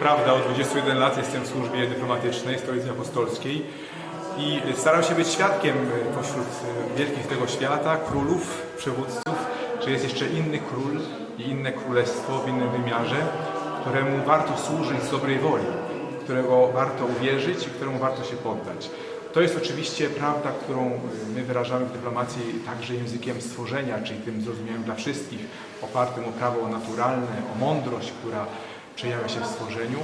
prawda, od 21 lat jestem w służbie dyplomatycznej Stolicy Apostolskiej i staram się być świadkiem e, pośród e, wielkich tego świata, królów, przywódców, że jest jeszcze inny król i inne królestwo w innym wymiarze, któremu warto służyć z dobrej woli, którego warto uwierzyć i któremu warto się poddać. To jest oczywiście prawda, którą y, my wyrażamy w dyplomacji także językiem stworzenia, czyli tym zrozumiałym dla wszystkich, opartym o prawo naturalne, o mądrość, która przejawia się w stworzeniu,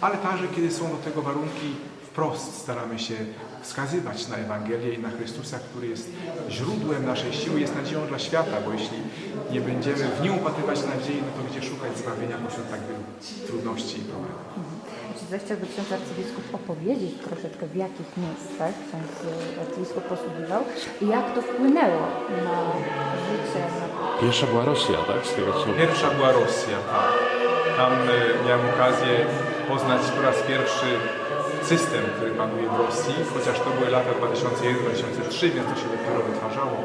ale także kiedy są do tego warunki, wprost staramy się wskazywać na Ewangelię i na Chrystusa, który jest źródłem naszej siły, jest nadzieją dla świata, bo jeśli nie będziemy w nim upatrywać nadziei, no to gdzie szukać zbawienia pośród tak wielu trudności i problemów. Czy zechciałby ksiądz arcybiskup opowiedzieć troszeczkę w jakich miejscach ksiądz e, arcybiskup posługiwał i jak to wpłynęło na życie, na Pierwsza była Rosja, tak? Z tego co... Pierwsza była Rosja, tak. Tam miałem okazję poznać po raz pierwszy system, który panuje w Rosji, chociaż to były lata 2001-2003, więc to się dopiero wytwarzało.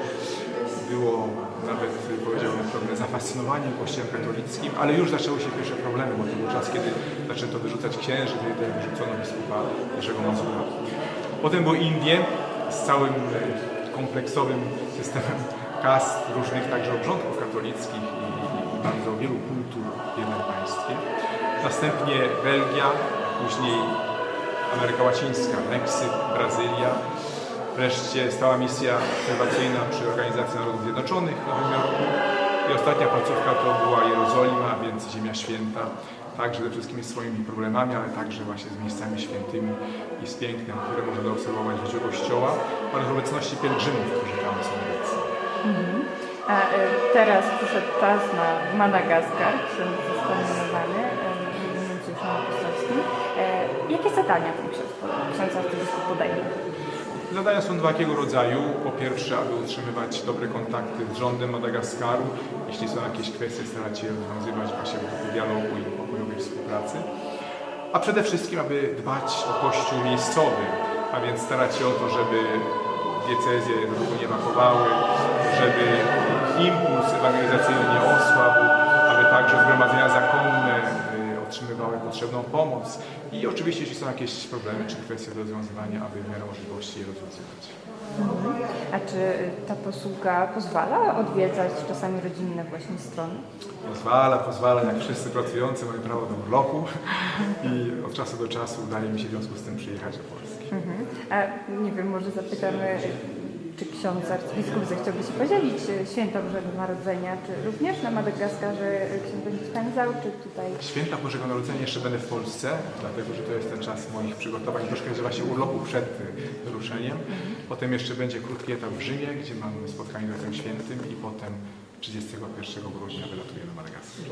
Było nawet, powiedziałbym, pewne zafascynowanie kościołem katolickim, ale już zaczęły się pierwsze problemy, bo to był czas, kiedy zaczęto wyrzucać księży, tutaj wyrzucono biskupa Jerzego Mazura. Potem były Indie z całym e, kompleksowym systemem kast różnych także obrządków katolickich bardzo wielu kultur w jednym państwie. Następnie Belgia, później Ameryka Łacińska, Meksyk, Brazylia. Wreszcie stała misja obserwacyjna przy Organizacji Narodów Zjednoczonych w Nowym Jorku. I ostatnia placówka to była Jerozolima, więc Ziemia Święta, także ze wszystkimi swoimi problemami, ale także właśnie z miejscami świętymi i z pięknem, które możemy obserwować w życiu Kościoła oraz obecności pielgrzymów, którzy tam są obecni. A e, teraz przyszedł czas na Madagaskar, ksiądz został nominowany w Apostolskim. E, Jakie zadania ten ksiądz, arcybiskup podejmie? Zadania są dwakiego rodzaju. Po pierwsze, aby utrzymywać dobre kontakty z rządem Madagaskaru. Jeśli są jakieś kwestie, starać się rozwiązywać właśnie w duchu dialogu i pokojowej współpracy. A przede wszystkim, aby dbać o kościół miejscowy, a więc starać się o to, żeby diecezje nie wakowały, żeby impuls ewangelizacyjny nie osłabł, aby także zgromadzenia zakonne y, otrzymywały potrzebną pomoc i oczywiście, jeśli są jakieś problemy czy kwestie do rozwiązywania, aby w miarę możliwości je rozwiązywać. A czy ta posługa pozwala odwiedzać czasami rodzinne właśnie strony? Pozwala, pozwala, jak wszyscy pracujący mają prawo do urlopu i od czasu do czasu udaje mi się w związku z tym przyjechać do Polski. Mhm. A nie wiem, może zapytamy, czy ksiądz arcybiskup zechciałby się podzielić e, święto Bożego Narodzenia, czy również na Madagaskarze ksiądz będzie spędzał, czy tutaj... Święta Bożego Narodzenia jeszcze będę w Polsce, dlatego że to jest ten czas moich przygotowań, troszkę że właśnie urlopu przed y, wyruszeniem. Potem jeszcze będzie krótki etap w Rzymie, gdzie mamy spotkanie z Ojcem Świętym i potem 31 grudnia wylatuję na Madagaskar.